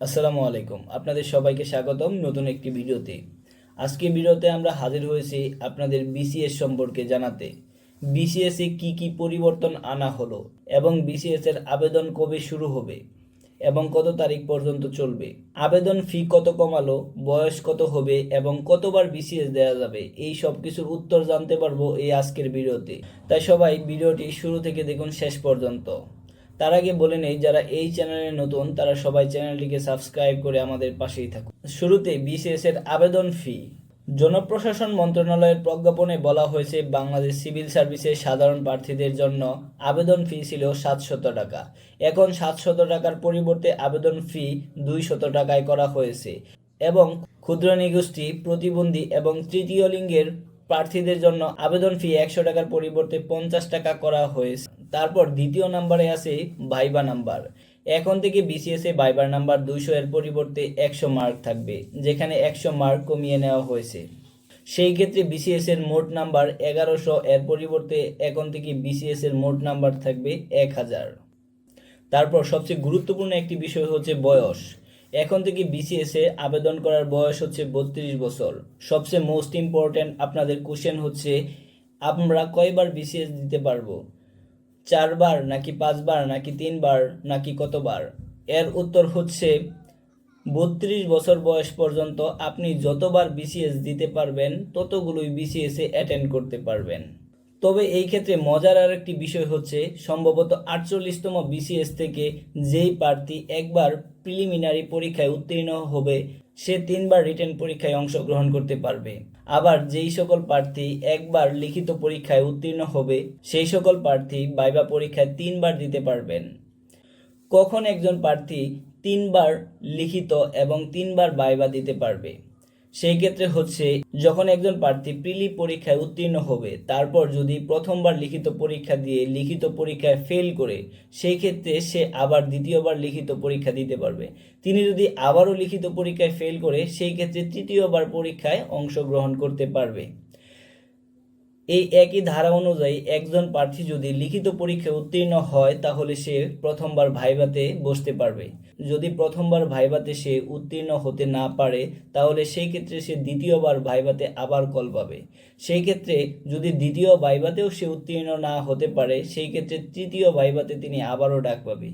আসসালামু আলাইকুম। আপনাদের সবাইকে স্বাগতম নতুন একটি ভিডিওতে। আজকে ভিডিওতে আমরা হাজির হয়েছি আপনাদের বিসিএস সম্পর্কে জানাতে। বিসিএস এ কি কি পরিবর্তন আনা হলো এবং বিসিএস এর আবেদন কবে শুরু হবে এবং কত তারিখ পর্যন্ত চলবে? আবেদন ফি কত কমালো, বয়স কত হবে এবং কতবার বিসিএস দেওয়া যাবে? এই সব কিছুর উত্তর জানতে পারব এই আজকের ভিডিওতে। তাই সবাই ভিডিওটি শুরু থেকে দেখুন শেষ পর্যন্ত। তার আগে বলে নেই, যারা এই চ্যানেলে নতুন, তারা সবাই চ্যানেলটিকে সাবস্ক্রাইব করে আমাদের পাশেই থাকুন। শুরুতে বিসিএস এর আবেদন ফি জনপ্রশাসন মন্ত্রণালয়ের প্রজ্ঞাপনে বলা হয়েছে, বাংলাদেশ সিভিল সার্ভিসের সাধারণ প্রার্থীদের জন্য আবেদন ফি ছিল সাতশত টাকা। এখন সাতশত টাকার পরিবর্তে আবেদন ফি দুইশত টাকায় করা হয়েছে এবং ক্ষুদ্র নিগোষ্ঠী, প্রতিবন্ধী এবং তৃতীয় লিঙ্গের প্রার্থীদের জন্য আবেদন ফি একশো টাকার পরিবর্তে পঞ্চাশ টাকা করা হয়েছে। তারপর দ্বিতীয় নাম্বারে আছে ভাইবা নাম্বার। এখন থেকে বিসিএস ভাইবার নাম্বার দুইশো এর পরিবর্তে একশো মার্ক থাকবে, যেখানে একশো মার্ক কমিয়ে নেওয়া হয়েছে। সেই ক্ষেত্রে বিসিএস এর মোট নাম্বার এগারোশো এর পরিবর্তে এখন থেকে বিসিএস এর মোট নাম্বার থাকবে এক হাজার। তারপর সবচেয়ে গুরুত্বপূর্ণ একটি বিষয় হচ্ছে বয়স। এখন থেকে বিসিএস এ আবেদন করার বয়স হচ্ছে বত্রিশ বছর। সবচেয়ে মোস্ট ইম্পর্ট্যান্ট আপনাদের কোশ্চেন হচ্ছে, আমরা কয়বার বিসিএস দিতে পারব? চারবার নাকি পাঁচবার নাকি তিনবার নাকি কতবার? এর উত্তর হচ্ছে, বত্রিশ বছর বয়স পর্যন্ত আপনি যতবার বিসিএস দিতে পারবেন, ততগুলোই বিসিএস এ অ্যাটেন্ড করতে পারবেন। তবে এই ক্ষেত্রে মজার আর একটি বিষয় হচ্ছে, সম্ভবত আটচল্লিশতম বিসিএস থেকে যেই প্রার্থী একবার প্রিলিমিনারি পরীক্ষায় উত্তীর্ণ হবে, সে তিনবার রিটেন পরীক্ষায় অংশগ্রহণ করতে পারবে। আবার যেই সকল প্রার্থী একবার লিখিত পরীক্ষায় উত্তীর্ণ হবে, সেই সকল প্রার্থী বাইবা পরীক্ষায় তিনবার দিতে পারবেন। কখন একজন প্রার্থী তিনবার লিখিত এবং তিনবার বাইবা দিতে পারবে? সেই ক্ষেত্রে হচ্ছে, যখন একজন প্রার্থী প্রিলি পরীক্ষায় উত্তীর্ণ হবে, তারপর যদি প্রথমবার লিখিত পরীক্ষা দিয়ে লিখিত পরীক্ষায় ফেল করে, সেই ক্ষেত্রে সে আবার দ্বিতীয়বার লিখিত পরীক্ষা দিতে পারবে। তিনি যদি আবারও লিখিত পরীক্ষায় ফেল করে, সেই ক্ষেত্রে তৃতীয়বার পরীক্ষায় অংশগ্রহণ করতে পারবে। এই একই ধারা অনুযায়ী একজন প্রার্থী যদি লিখিত পরীক্ষায় উত্তীর্ণ হয়, তাহলে সে প্রথমবার ভাইভাতে বসতে পারবে। যদি প্রথমবার ভাইভাতে সে উত্তীর্ণ হতে না পারে, তাহলে সেই ক্ষেত্রে সে দ্বিতীয়বার ভাইভাতে আবার কল পাবে। সেই ক্ষেত্রে যদি দ্বিতীয় ভাইভাতেও সে উত্তীর্ণ না হতে পারে, সেই ক্ষেত্রে তৃতীয় ভাইভাতে তিনি আবারও ডাক পাবে।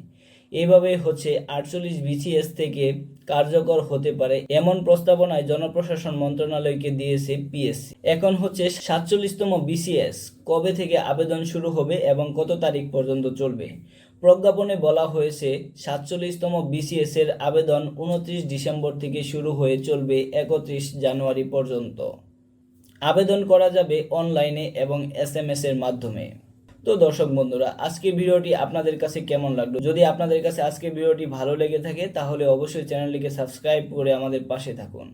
এইভাবে হচ্ছে আটচল্লিশ বিসিএস থেকে কার্যকর হতে পারে এমন প্রস্তাবনায় জনপ্রশাসন মন্ত্রণালয়কে দিয়েছে পিএসসি এখন হচ্ছে সাতচল্লিশতম বিসিএস কবে থেকে আবেদন শুরু হবে এবং কত তারিখ পর্যন্ত চলবে? প্রজ্ঞাপনে বলা হয়েছে, সাতচল্লিশতম বিসিএস এর আবেদন উনত্রিশ ডিসেম্বর থেকে শুরু হয়ে চলবে একত্রিশ জানুয়ারি পর্যন্ত। আবেদন করা যাবে অনলাইনে এবং এস এর মাধ্যমে। তো দর্শক বন্ধুরা, আজকের ভিডিওটি আপনাদের কাছে কেমন লাগল? যদি আপনাদের কাছে আজকের ভিডিওটি ভালো লেগে থাকে, তাহলে অবশ্যই চ্যানেলটিকে সাবস্ক্রাইব করে আমাদের পাশে থাকুন।